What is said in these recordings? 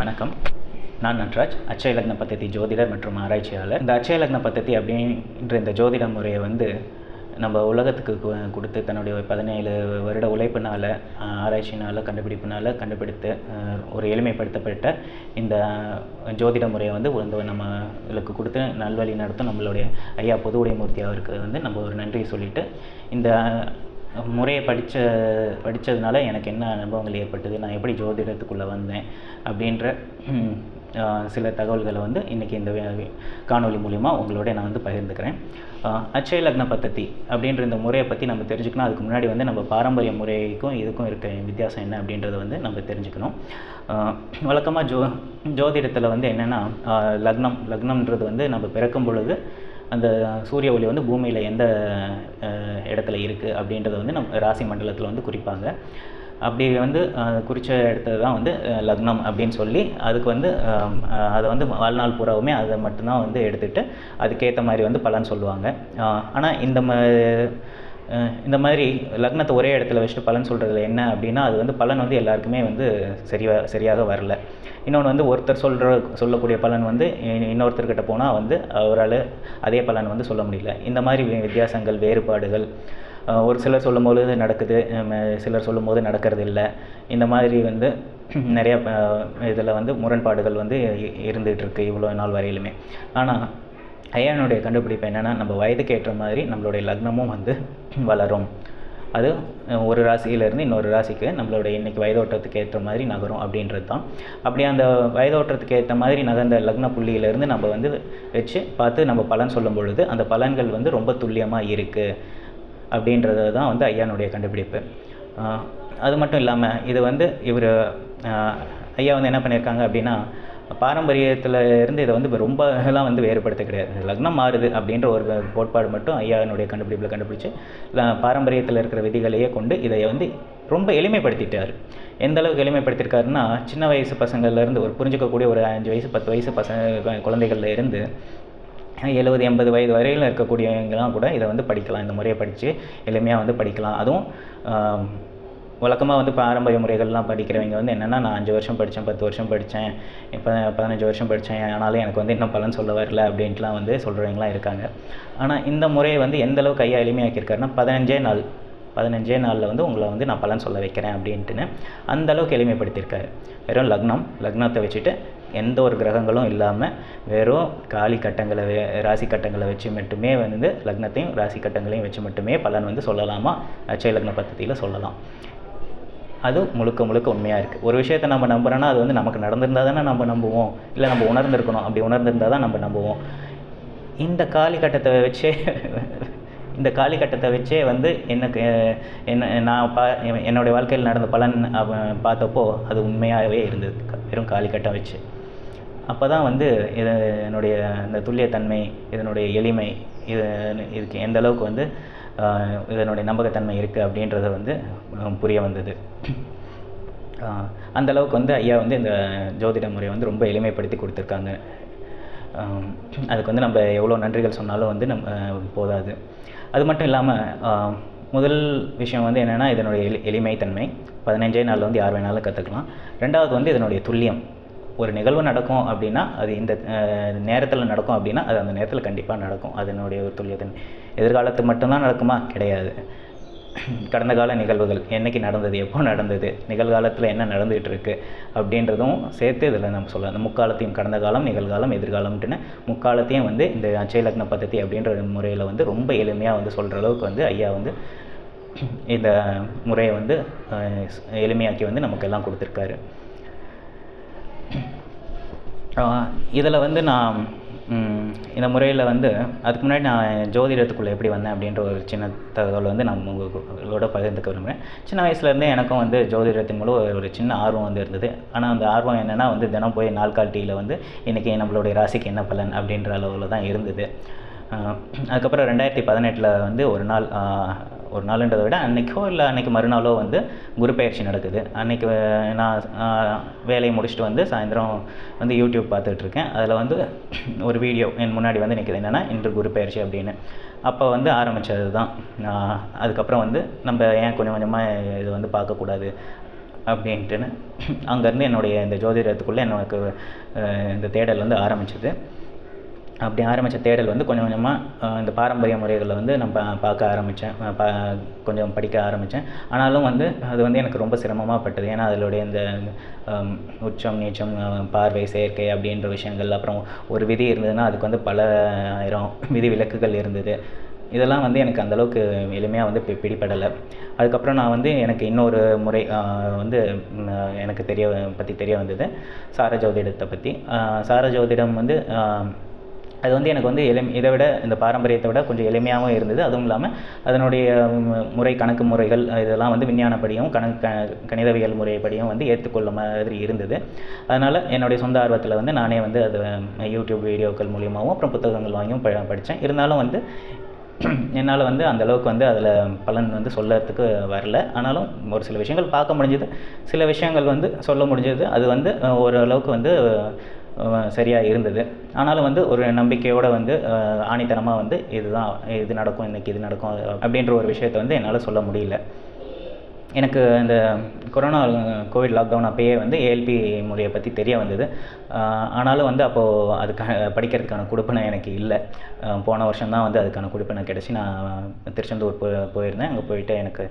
வணக்கம். நான் நட்ராஜ் அச்சய லக்ன பத்ததி ஜோதிடர் மற்றும் ஆராய்ச்சியாளர். இந்த அச்சய லக்ன பத்ததி அப்படின்ற இந்த ஜோதிட முறையை வந்து நம்ம உலகத்துக்கு கொடுத்து தன்னுடைய பதினேழு வருட உழைப்பினால் ஆராய்ச்சினால் கண்டுபிடிப்பினால் கண்டுபிடித்து ஒரு எளிமைப்படுத்தப்பட்ட இந்த ஜோதிட முறையை வந்து வந்து நம்மளுக்கு கொடுத்து நல்வழி நடத்தும் நம்மளுடைய ஐயா பொது உடைமூர்த்தியாக அவருக்கு வந்து நம்ம ஒரு நன்றி சொல்லிவிட்டு இந்த முறையை படித்த படித்ததுனால எனக்கு என்ன அனுபவங்கள் ஏற்பட்டது நான் எப்படி ஜோதிடத்துக்குள்ளே வந்தேன் அப்படின்ற சில தகவல்களை வந்து இன்றைக்கி இந்த வே- காணொளி மூலிமா உங்களோட நான் வந்து பகிர்ந்துக்கிறேன். அச்சய லக்ன பத்ததி அப்படின்ற இந்த முறையை பற்றி நம்ம தெரிஞ்சுக்கணும். அதுக்கு முன்னாடி வந்து நம்ம பாரம்பரிய முறைக்கும் இதுக்கும் இருக்க வித்தியாசம் என்ன அப்படின்றத வந்து நம்ம தெரிஞ்சுக்கணும். வழக்கமாக ஜோ ஜோதிடத்தில் வந்து என்னென்னா லக்னம் லக்னம்ன்றது வந்து நம்ம பிறக்கும் பொழுது அந்த சூரிய ஒளி வந்து பூமியில் எந்த இடத்துல இருக்குது அப்படின்றத வந்து நம்ம ராசி மண்டலத்தில் வந்து குறிப்பாங்க. அப்படி வந்து குறித்த இடத்துல தான் வந்து லக்னம் அப்படின்னு சொல்லி அதுக்கு வந்து அதை வந்து வாழ்நாள் பூராவுமே அதை மட்டும்தான் வந்து எடுத்துகிட்டு அதுக்கேற்ற மாதிரி வந்து பலன் சொல்லுவாங்க. ஆனால் இந்த ம இந்த மாதிரி லக்னத்தை ஒரே இடத்துல வச்சுட்டு பலன் சொல்கிறதுல என்ன அப்படின்னா அது வந்து பலன் வந்து எல்லாருக்குமே வந்து சரியா சரியாக வரல. இன்னொன்று வந்து ஒருத்தர் சொல்கிற சொல்லக்கூடிய பலன் வந்து இ- இன்னொருத்தர்கிட்ட போனால் வந்து அவரால் அதே பலன் வந்து சொல்ல முடியல. இந்த மாதிரி வித்தியாசங்கள் வேறுபாடுகள் ஒரு சிலர் சொல்லும்போது நடக்குது சிலர் சொல்லும்போது நடக்கிறது இல்லை. இந்த மாதிரி வந்து நிறையா இதில் வந்து முரண்பாடுகள் வந்து இருந்துகிட்ருக்கு இவ்வளோ நாள் வரையிலுமே. ஆனால் ஐயானுடைய கண்டுபிடிப்பு என்னென்னா நம்ம வயதுக்கு ஏற்ற மாதிரி நம்மளுடைய லக்னமும் வந்து வளரும். அது ஒரு ராசியிலேருந்து இன்னொரு ராசிக்கு நம்மளுடைய இன்னைக்கு வயதோட்டத்துக்கு ஏற்ற மாதிரி நகரும் அப்படின்றது தான் அப்படி அந்த வயதோட்டத்துக்கு ஏற்ற மாதிரி நகர்ந்த லக்ன புள்ளியிலேருந்து நம்ம வந்து வச்சு பார்த்து நம்ம பலன் சொல்லும் பொழுது அந்த பலன்கள் வந்து ரொம்ப துல்லியமாக இருக்குது அப்படின்றது தான் வந்து ஐயானுடைய கண்டுபிடிப்பு. அது மட்டும் இல்லாமல் இது வந்து இவர் ஐயா வந்து என்ன பண்ணியிருக்காங்க அப்படின்னா பாரம்பரியத்தில் இருந்து இதை வந்து ரொம்ப எல்லாம் வந்து வேறுபடுத்த கிடையாது. லக்னம் மாறுது அப்படின்ற ஒரு கோட்பாடு மட்டும் ஐயானுடைய கண்டுபிடிப்பில் கண்டுபிடிச்சு பாரம்பரியத்தில் இருக்கிற விதிகளையே கொண்டு இதை வந்து ரொம்ப எளிமைப்படுத்திட்டார். எந்த அளவுக்கு எளிமைப்படுத்தியிருக்காருன்னா சின்ன வயசு பசங்கள்லேருந்து ஒரு புரிஞ்சுக்கக்கூடிய ஒரு அஞ்சு வயசு பத்து வயசு பசங்க குழந்தைகள்ல இருந்து எழுபது எண்பது வயது வரையில் இருக்கக்கூடியவங்கலாம் கூட இதை வந்து படிக்கலாம். இந்த முறையை படித்து எளிமையாக வந்து படிக்கலாம். அதுவும் வழக்கமாக வந்து பாரம்பரிய முறைகள்லாம் படிக்கிறவங்க வந்து என்னென்னா நான் அஞ்சு வருஷம் படித்தேன் பத்து வருஷம் படித்தேன் இப்போ பதினஞ்சு வருஷம் படித்தேன் ஆனாலும் எனக்கு வந்து இன்னும் பலன் சொல்ல வரல அப்படின்ட்டுலாம் வந்து சொல்கிறவங்களாம் இருக்காங்க. ஆனால் இந்த முறையை வந்து எந்தளவு கையை ஐயா எளிமையாக்கியிருக்காருன்னா பதினஞ்சே நாள் பதினஞ்சே நாளில் வந்து உங்களை வந்து நான் பலன் சொல்ல வைக்கிறேன் அப்படின்ட்டுன்னு அந்த அளவுக்கு எளிமைப்படுத்தியிருக்காரு. வெறும் லக்னம் லக்னத்தை வச்சுட்டு எந்த ஒரு கிரகங்களும் இல்லாமல் வெறும் காலி கட்டங்களை ராசி கட்டங்களை வச்சு மட்டுமே வந்து லக்னத்தையும் ராசி கட்டங்களையும் வச்சு மட்டுமே பலன் வந்து சொல்லலாமா? அச்சய லக்ன பദ്ധதியில் சொல்லலாம். அது முழுக்க முழுக்க உண்மையாக இருக்குது ஒரு விஷயத்தை நம்ம நம்புறோன்னா அது வந்து நமக்கு நடந்திருந்தால் தானே நம்ம நம்புவோம். இல்லை நம்ம உணர்ந்திருக்கணும். அப்படி உணர்ந்திருந்தால் தான் நம்ம நம்புவோம். இந்த காலி கட்டத்தை வச்சே இந்த காலி கட்டத்தை வச்சே வந்து எனக்கு என்ன நான் பா என்னுடைய வாழ்க்கையில் நடந்த பலன் பார்த்தப்போ அது உண்மையாகவே இருந்தது. வெறும் காலிகட்டம் வச்சு. அப்போ தான் வந்து இது என்னுடைய இந்த துல்லியத்தன்மை இதனுடைய எளிமை இது இதுக்கு எந்த அளவுக்கு வந்து இதனுடைய நம்பகத்தன்மை இருக்குது அப்படின்றத வந்து புரிய வந்தது. அந்த அளவுக்கு வந்து ஐயா வந்து இந்த ஜோதிட முறையை வந்து ரொம்ப எளிமைப்படுத்தி கொடுத்துருக்காங்க. அதுக்கு வந்து நம்ம எவ்வளோ நன்றிகள் சொன்னாலும் வந்து நம்ம போதாது. அது மட்டும் இல்லாமல் முதல் விஷயம் வந்து என்னென்னா இதனுடைய எளி எளிமைத்தன்மை. பதினஞ்சே நாளில் வந்து யார் வேணாலும் கற்றுக்கலாம் ரெண்டாவது வந்து இதனுடைய துல்லியம். ஒரு நிகழ்வு நடக்கும் அப்படின்னா அது இந்த நேரத்தில் நடக்கும் அப்படின்னா அது அந்த நேரத்தில் கண்டிப்பாக நடக்கும். அதனுடைய ஒரு துல்லியத்தன் எதிர்காலத்து மட்டும்தான் நடக்குமா? கிடையாது. கடந்த கால நிகழ்வுகள் என்னைக்கு நடந்தது எப்போ நடந்தது நிகழ்காலத்தில் என்ன நடந்துகிட்டு இருக்கு அப்படின்றதும் சேர்த்து இதில் நம்ம சொல்லலாம் அந்த முக்காலத்தையும் கடந்த காலம் நிகழ்காலம் எதிர்காலம்ட்டுன்னு முக்காலத்தையும் வந்து இந்த அச்சய லக்ன பద్ధதி அப்படின்ற முறையில் வந்து ரொம்ப எளிமையாக வந்து சொல்கிற அளவுக்கு வந்து ஐயா வந்து இந்த முறையை வந்து எளிமையாக்கி வந்து நமக்கு எல்லாம் கொடுத்துருக்காரு. இதில் வந்து நான் இந்த முறையில் வந்து அதுக்கு முன்னாடி நான் ஜோதிடத்துக்குள்ளே எப்படி வந்தேன் அப்படின்ற ஒரு சின்ன தகவல் வந்து நான் உங்களோட பகிர்ந்துக்க விரும்புகிறேன் சின்ன வயசுலேருந்தே எனக்கும் வந்து ஜோதிடத்தின் மூலம் ஒரு- சின்ன ஆர்வம் வந்து இருந்தது. ஆனால் அந்த ஆர்வம் என்னென்னா வந்து தினம் போய் நாள்காட்டியில் வந்து இன்றைக்கி நம்மளுடைய ராசிக்கு என்ன பலன் அப்படின்ற அளவில் தான் இருந்தது. அதுக்கப்புறம் ரெண்டாயிரத்தி பதினெட்டில் வந்து ஒரு நாள் ஒரு நாளுன்றதை விட அன்றைக்கோ இல்லை அன்றைக்கி மறுநாளோ வந்து குரு பயிற்சி நடக்குது. அன்றைக்கி நான் வேலையை முடிச்சுட்டு வந்து சாயந்தரம் வந்து யூடியூப் பார்த்துட்ருக்கேன். அதில் வந்து ஒரு வீடியோ என் முன்னாடி வந்து நிற்கிது என்னென்னா இன்று குரு பயிற்சி அப்படின்னு. அப்போ வந்து ஆரம்பித்தது தான். அதுக்கப்புறம் வந்து நம்ம ஏன் கொஞ்சம் கொஞ்சமாக இது வந்து பார்க்கக்கூடாது அப்படின்ட்டுன்னு அங்கேருந்து என்னுடைய இந்த ஜோதிடத்துக்குள்ளே எனக்கு இந்த தேடல் வந்து ஆரம்பிச்சது. அப்படி ஆரம்பித்த தேடல் வந்து கொஞ்சம் கொஞ்சமாக இந்த பாரம்பரிய முறைகளை வந்து நான் பா பார்க்க ஆரம்பித்தேன் பா கொஞ்சம் படிக்க ஆரம்பித்தேன் ஆனாலும் வந்து அது வந்து எனக்கு ரொம்ப சிரமமாக பட்டது. ஏன்னா அதனுடைய இந்த உச்சம் நீச்சம் பார்வை செயற்கை அப்படின்ற விஷயங்கள் அப்புறம் ஒரு விதி இருந்ததுன்னா அதுக்கு வந்து பல ஆயிரம் விதி விலக்குகள் இருந்தது. இதெல்லாம் வந்து எனக்கு அந்தளவுக்கு எளிமையாக வந்து பி- பிடிபடலை. அதுக்கப்புறம் நான் வந்து எனக்கு இன்னொரு முறை வந்து எனக்கு தெரிய பற்றி தெரிய வந்தது. சார ஜோதிடத்தை பற்றி சார ஜோதிடம் வந்து அது வந்து எனக்கு வந்து எளி இதை விட இந்த பாரம்பரியத்தை விட கொஞ்சம் எளிமையாகவும் இருந்தது. அதுவும் இல்லாமல் அதனுடைய முறை கணக்கு முறைகள் இதெல்லாம் வந்து விஞ்ஞானப்படியும் கணக்கு கணிதவியல் முறைப்படியும் வந்து ஏற்றுக்கொள்ள மாதிரி இருந்தது. அதனால் என்னுடைய சொந்த ஆர்வத்தில் வந்து நானே வந்து அது யூடியூப் வீடியோக்கள் மூலியமாகவும் அப்புறம் புத்தகங்கள் வாங்கியும் ப படித்தேன். இருந்தாலும் வந்து என்னால் வந்து அந்த அளவுக்கு வந்து அதில் பலன் வந்து சொல்லறதுக்கு வரல. ஆனாலும் ஒரு சில விஷயங்கள் பார்க்க முடிஞ்சது. சில விஷயங்கள் வந்து சொல்ல முடிஞ்சது. அது வந்து ஓரளவுக்கு வந்து சரியாக இருந்தது. ஆனாலும் வந்து ஒரு நம்பிக்கையோடு வந்து ஆணித்தனமாக வந்து இதுதான் இது நடக்கும் இன்றைக்கி இது நடக்கும் அப்படின்ற ஒரு விஷயத்தை வந்து என்னால் சொல்ல முடியல. எனக்கு இந்த கொரோனா கோவிட் லாக்டவுன் அப்பயே வந்து ஏஎல்பி முறையை பற்றி தெரிய வந்தது. ஆனாலும் வந்து அப்போது அதுக்கான படிக்கிறதுக்கான கொடுப்பனை எனக்கு இல்லை. போன வருஷம் தான் வந்து அதுக்கான கொடுப்பனை கிடச்சி நான் திருச்செந்தூர் போ போயிருந்தேன். அங்கே போயிட்டு எனக்கு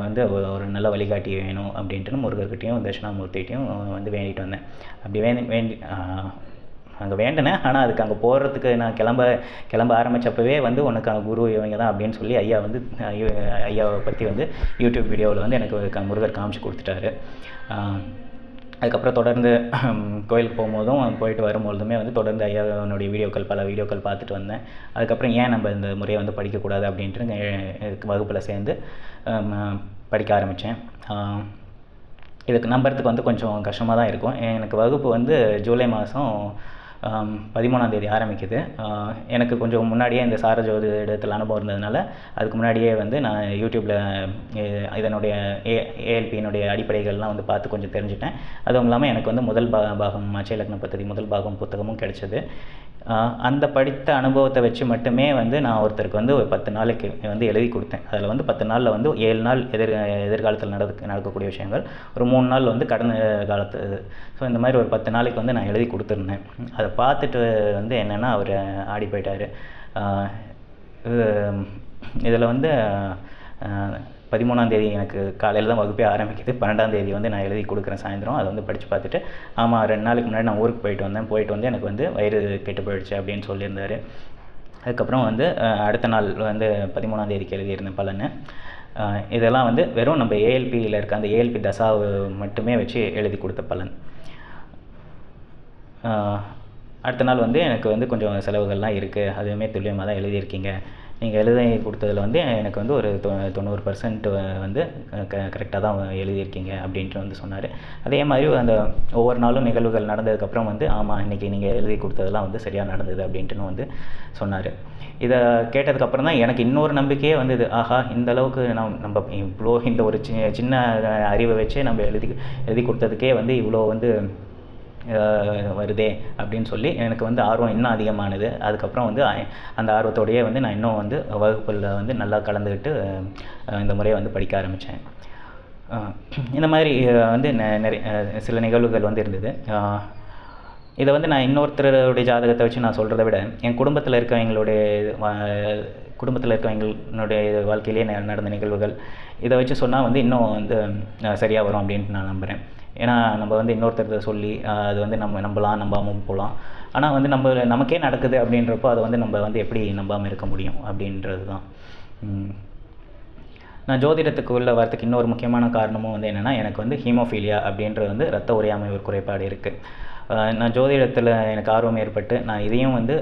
வந்து ஒரு நல்ல வழிகாட்டி வேணும் அப்படின்ட்டு முருகர்கிட்டையும் தட்சிணாமூர்த்திகிட்டையும் வந்து வேண்டிட்டு வந்தேன். அப்படி வேண்டி வேண்டி அங்கே வேண்டினேன் ஆனால் அதுக்கு அங்கே போகிறதுக்கு நான் கிளம்ப கிளம்ப ஆரம்பித்தப்பவே வந்து உனக்கு அங்கே குரு இவங்க தான் அப்படின்னு சொல்லி ஐயா வந்து ஐயாவை பற்றி வந்து யூடியூப் வீடியோவில் வந்து எனக்கு க- முருகர் காமிச்சு கொடுத்துட்டாரு. அதுக்கப்புறம் தொடர்ந்து கோயிலுக்கு போகும்போதும் போயிட்டு வரும்பொழுதுமே வந்து தொடர்ந்து ஐயாவனுடைய வீடியோக்கள் பல வீடியோக்கள் பார்த்துட்டு வந்தேன். அதுக்கப்புறம் ஏன் நம்ம இந்த முறையை வந்து படிக்கக்கூடாது அப்படின்ட்டு வகுப்பில் சேர்ந்து படிக்க ஆரம்பித்தேன் இதுக்கு நம்புறதுக்கு வந்து கொஞ்சம் கஷ்டமாக தான் இருக்கும். எனக்கு வகுப்பு வந்து ஜூலை மாதம் பதிமூணாம் தேதி ஆரம்பிக்குது. எனக்கு கொஞ்சம் முன்னாடியே இந்த சார இடத்துல அனுபவம் இருந்ததுனால அதுக்கு முன்னாடியே வந்து நான் யூடியூப்பில் இதனுடைய ஏ ஏஎல்பியினுடைய அடிப்படைகள்லாம் வந்து பார்த்து கொஞ்சம் தெரிஞ்சுட்டேன். அதுவும் இல்லாமல் எனக்கு வந்து முதல் பா பாகம் அச்சய லக்ன பத்ததி முதல் பாகம் புத்தகமும் கிடைச்சது. அந்த படித்த அனுபவத்தை வச்சு மட்டுமே வந்து நான் ஒருத்தருக்கு வந்து ஒரு பத்து நாளைக்கு வந்து எழுதி கொடுத்தேன். அதில் வந்து பத்து நாளில் வந்து ஏழு நாள் எதிர் எதிர்காலத்தில் நடக்க நடக்கக்கூடிய விஷயங்கள் ஒரு மூணு நாள் வந்து கடந்த காலத்து ஸோ இந்த மாதிரி ஒரு பத்து நாளைக்கு வந்து நான் எழுதி கொடுத்துருந்தேன். அதை பார்த்துட்டு வந்து என்னென்னா அவர் ஆடி போயிட்டார். இதில் வந்து பதிமூணாந்தேதி பதிமூணாம் தேதி எனக்கு காலையில் தான் வகுப்பே ஆரம்பிக்குது. பன்னெண்டாம் தேதி வந்து நான் எழுதி கொடுக்குறேன் சாயந்தரம். அதை வந்து படித்து பார்த்துட்டு ஆமாம் ரெண்டு நாளைக்கு முன்னாடி நான் ஊருக்கு போயிட்டு வந்தேன். போயிட்டு வந்து எனக்கு வந்து வயிறு கெட்டு போயிடுச்சு அப்படின்னு சொல்லியிருந்தார். அதுக்கப்புறம் வந்து அடுத்த நாள் வந்து பதிமூணாம் தேதிக்கு எழுதியிருந்தேன் பலன் இதெல்லாம் வந்து வெறும் நம்ம ஏஎல்பியில் இருக்க அந்த ஏஎல்பி தசாவை மட்டுமே வச்சு எழுதி கொடுத்த பலன். அடுத்த நாள் வந்து எனக்கு வந்து கொஞ்சம் செலவுகள்லாம் இருக்குது அதுவுமே துல்லியமாக தான் எழுதியிருக்கீங்க. நீங்கள் எழுதி கொடுத்ததில் வந்து எனக்கு வந்து ஒரு தொ தொண்ணூறு பர்சன்ட் வந்து க கரெக்டாக தான் எழுதியிருக்கீங்க அப்படின்ட்டு வந்து சொன்னார். அதே மாதிரி அந்த ஒவ்வொரு நாளும் நிகழ்வுகள் நடந்ததுக்கப்புறம் வந்து ஆமாம் இன்றைக்கி நீங்கள் எழுதி கொடுத்ததெல்லாம் வந்து சரியாக நடந்தது அப்படின்ட்டுன்னு வந்து சொன்னார். இதை கேட்டதுக்கப்புறம் தான் எனக்கு இன்னொரு நம்பிக்கையே வந்தது. ஆஹா இந்த அளவுக்கு நான் நம்ம இவ்வளோ இந்த ஒரு சி சின்ன அறிவை வச்சே நம்ம எழுதி எழுதி கொடுத்ததுக்கே வந்து இவ்வளோ வந்து வருதே அப்படின்னு சொல்லி எனக்கு வந்து ஆர்வம் இன்னும் அதிகமானது. அதுக்கப்புறம் வந்து அந்த ஆர்வத்தோடையே வந்து நான் இன்னும் வந்து வகுப்பில் வந்து நல்லா கலந்துக்கிட்டு இந்த முறையை வந்து படிக்க ஆரம்பித்தேன் இந்த மாதிரி வந்து நெ- நிறைய சில நிகழ்வுகள் வந்து இருந்தது. இதை வந்து நான் இன்னொருத்தருடைய ஜாதகத்தை வச்சு நான் சொல்கிறத விட என் குடும்பத்தில் இருக்கவங்களுடைய குடும்பத்தில் இருக்கவங்களுடைய வாழ்க்கையிலேயே நடந்த நிகழ்வுகள் இதை வச்சு சொன்னால் வந்து இன்னும் வந்து சரியாக வரும் அப்படின்ட்டு நான் நம்புகிறேன் ஏன்னா நம்ம வந்து இன்னொருத்தர்கிட்ட சொல்லி அது வந்து நம்ம நம்பலாம் நம்பாமல் போகலாம். ஆனால் வந்து நம்ம நமக்கே நடக்குது அப்படின்றப்போ அதை வந்து நம்ம வந்து எப்படி நம்பாமல் இருக்க முடியும் அப்படின்றது தான் நான் ஜோதிடத்துக்கு உள்ள வரதுக்கு இன்னொரு முக்கியமான காரணமும் வந்து என்னென்னா எனக்கு வந்து ஹீமோஃபீலியா அப்படின்றது வந்து ரத்த உரையாமை ஒரு குறைபாடு இருக்குது நான் ஜோதிடத்தில் எனக்கு ஆர்வம் ஏற்பட்டு நான் இதையும் வந்து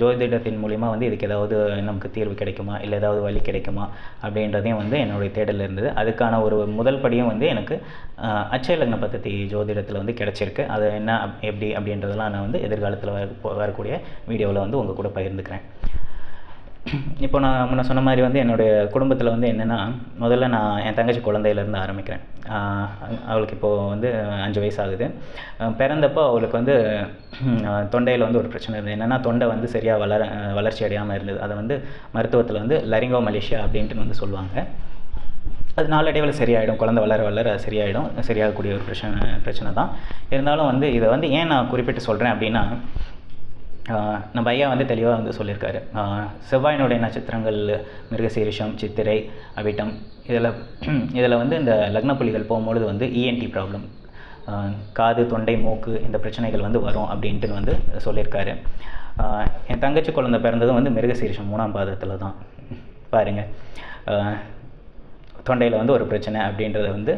ஜோதிடத்தின் மூலிமா வந்து இதுக்கு ஏதாவது நமக்கு தீர்வு கிடைக்குமா? இல்லை ஏதாவது வழி கிடைக்குமா? அப்படின்றதையும் வந்து என்னுடைய தேடல் இருந்தது. அதுக்கான ஒரு முதல் படியும் வந்து எனக்கு அச்சயலக்ன அட்சய ஜோதிடத்தில் வந்து கிடச்சிருக்கு. அது என்ன எப்படி அப்படின்றதெல்லாம் நான் வந்து எதிர்காலத்தில் வர வரக்கூடிய வீடியோவில் வந்து உங்கள் கூட பகிர்ந்துக்கிறேன். இப்போ நான் முன்ன சொன்ன மாதிரி வந்து என்னுடைய குடும்பத்தில் வந்து என்னென்னா முதல்ல நான் என் தங்கச்சி குழந்தையிலேருந்து ஆரம்பிக்கிறேன். அவளுக்கு இப்போது வந்து அஞ்சு வயசு ஆகுது பிறந்தப்போ அவளுக்கு வந்து தொண்டையில் வந்து ஒரு பிரச்சனை இருந்தது. என்னென்னா தொண்டை வந்து சரியாக வளர வளர்ச்சி அடையாமல் இருந்தது. அதை வந்து மருத்துவத்தில் வந்து லரிங்கோ மலேசியா அப்படின்ட்டு வந்து சொல்லுவாங்க. அது நாளடைவில் சரியாயிடும். குழந்தை வளர வளர சரியாயிடும். சரியாகக்கூடிய ஒரு பிரச்சனை பிரச்சனை தான் இருந்தாலும் வந்து இதை வந்து ஏன் நான் குறிப்பிட்டு சொல்கிறேன் அப்படின்னா நம்ம ஐயா வந்து தெளிவாக வந்து சொல்லியிருக்காரு. செவ்வாயினுடைய நட்சத்திரங்கள் மிருகசீரிஷம் சித்திரை அவிட்டம் இதில் இதில் வந்து இந்த லக்ன புள்ளிகள் போகும்பொழுது வந்து இஎன்டி ப்ராப்ளம் காது தொண்டை மூக்கு இந்த பிரச்சனைகள் வந்து வரும் அப்படின்ட்டு வந்து சொல்லியிருக்காரு. என் தங்கச்சி குழந்தை பிறந்ததும் வந்து மிருகசீரிஷம் மூணாம் பாதத்தில் தான். பாருங்கள் தொண்டையில் வந்து ஒரு பிரச்சனை அப்படின்றது வந்து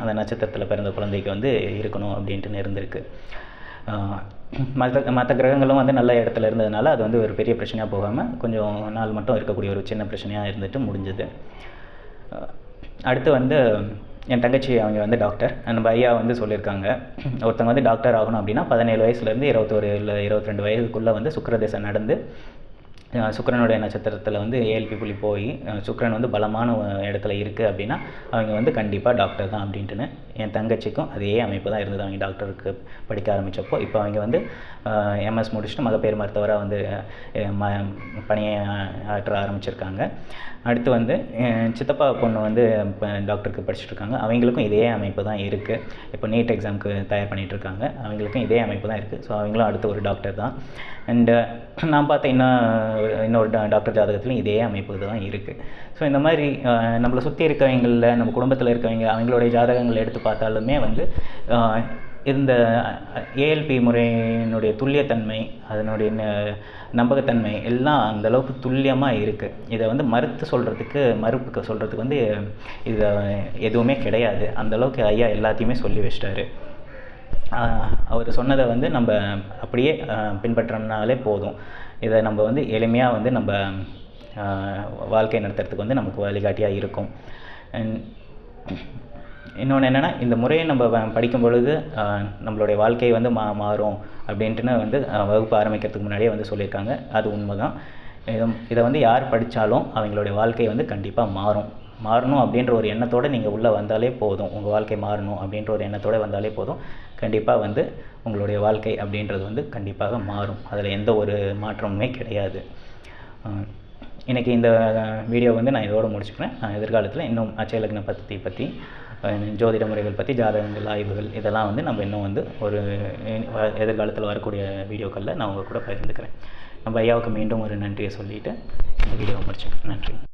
அந்த நட்சத்திரத்தில் பிறந்த குழந்தைக்கு வந்து இருக்கணும் அப்படின்ட்டு இருந்திருக்கு. மற்ற மற்ற கிரகங்களும் வந்து நல்ல இடத்துல இருந்ததுனால அது வந்து ஒரு பெரிய பிரச்சனையாக போகாமல் கொஞ்சம் நாள் மட்டும் இருக்கக்கூடிய ஒரு சின்ன பிரச்சனையாக இருந்துட்டு முடிஞ்சுது. அடுத்து வந்து என் தங்கச்சி அவங்க வந்து டாக்டர் நம்ம ஐயா வந்து சொல்லியிருக்காங்க. ஒருத்தவங்க வந்து டாக்டர் ஆகணும் அப்படின்னா பதினேழு வயசுலேருந்து இருபத்தொரு இல்லை இருபத்தி ரெண்டு வயதுக்குள்ளே வந்து சுக்கரதேசம் நடந்து சுக்கரனுடைய நட்சத்திரத்தில் வந்து ஏஎல்பி புள்ளி போய் சுக்கரன் வந்து பலமான இடத்துல இருக்குது அப்படின்னா அவங்க வந்து கண்டிப்பாக டாக்டர் தான் அப்படின்ட்டுன்னு என் தங்கச்சிக்கும் அதே அமைப்பு தான் இருந்தது. அவங்க டாக்டருக்கு படிக்க ஆரம்பித்தப்போ இப்போ அவங்க வந்து எம்எஸ் முடிச்சுட்டு மகப்பேறு மருத்துவராக வந்து ம பணியை ஆற்ற ஆரம்பிச்சிருக்காங்க. அடுத்து வந்து என் சித்தப்பா பொண்ணு வந்து இப்போ டாக்டருக்கு படிச்சுட்ருக்காங்க அவங்களுக்கும் இதே அமைப்பு தான் இருக்குது இப்போ நீட் எக்ஸாமுக்கு தயார் பண்ணிகிட்ருக்காங்க அவங்களுக்கும் இதே அமைப்பு தான் இருக்குது ஸோ அவங்களும் அடுத்து ஒரு டாக்டர் தான். அண்டு நான் பார்த்த இன்னும் இன்னொரு டாக்டர் ஜாதகத்துலையும் இதே அமைப்பு தான் இருக்குது ஸோ இந்த மாதிரி நம்மளை சுற்றி இருக்கவங்களில் நம்ம குடும்பத்தில் இருக்கவங்க அவங்களுடைய ஜாதகங்கள் எடுத்து பார்த்தாலுமே வந்து இந்த ஏஎல்பி முறையினுடைய துல்லியத்தன்மை அதனுடைய நம்பகத்தன்மை எல்லாம் அந்த அளவுக்கு துல்லியமாக இருக்குது இதை வந்து மறுத்து சொல்கிறதுக்கு மறுப்புக்கு சொல்கிறதுக்கு வந்து இது எதுவுமே கிடையாது. அந்த அளவுக்கு ஐயா எல்லாத்தையுமே சொல்லி வச்சிட்டாரு. அவர் சொன்னதை வந்து நம்ம அப்படியே பின்பற்றோம்னாலே போதும். இதை நம்ம வந்து எளிமையாக வந்து நம்ம வாழ்க்கை நடத்துறதுக்கு வந்து நமக்கு வழிகாட்டியாக இருக்கும். இன்னொன்று என்னென்னா இந்த முறையை நம்ம படிக்கும் பொழுது நம்மளுடைய வாழ்க்கை வந்து மா மாறும் அப்படின்ட்டுன்னு வந்து வகுப்பு ஆரம்பிக்கிறதுக்கு முன்னாடியே வந்து சொல்லியிருக்காங்க. அது உண்மை தான் இதை இதை வந்து யார் படித்தாலும் அவங்களுடைய வாழ்க்கை வந்து கண்டிப்பாக மாறும். மாறணும் அப்படின்ற ஒரு எண்ணத்தோடு நீங்கள் உள்ளே வந்தாலே போதும். உங்கள் வாழ்க்கை மாறணும் அப்படின்ற ஒரு எண்ணத்தோடு வந்தாலே போதும். கண்டிப்பாக வந்து உங்களுடைய வாழ்க்கை அப்படின்றது வந்து கண்டிப்பாக மாறும். அதில் எந்த ஒரு மாற்றமுமே கிடையாது. இன்றைக்கி இந்த வீடியோ வந்து நான் இதோடு முடிச்சுக்கிறேன். நான் எதிர்காலத்தில் இன்னும் அச்சயலக்ன பத்தி பற்றி ஜோதிட முறைகள் பற்றி ஜாதகங்கள் ஆய்வுகள் இதெல்லாம் வந்து நம்ம இன்னும் வந்து ஒரு எதிர்காலத்தில் வரக்கூடிய வீடியோக்களில் நான் உங்கள் கூட பகிர்ந்துக்கிறேன். நம்ம ஐயாவுக்கு மீண்டும் ஒரு நன்றியை சொல்லிவிட்டு இந்த வீடியோவை முடிச்சுக்கிறேன். நன்றி.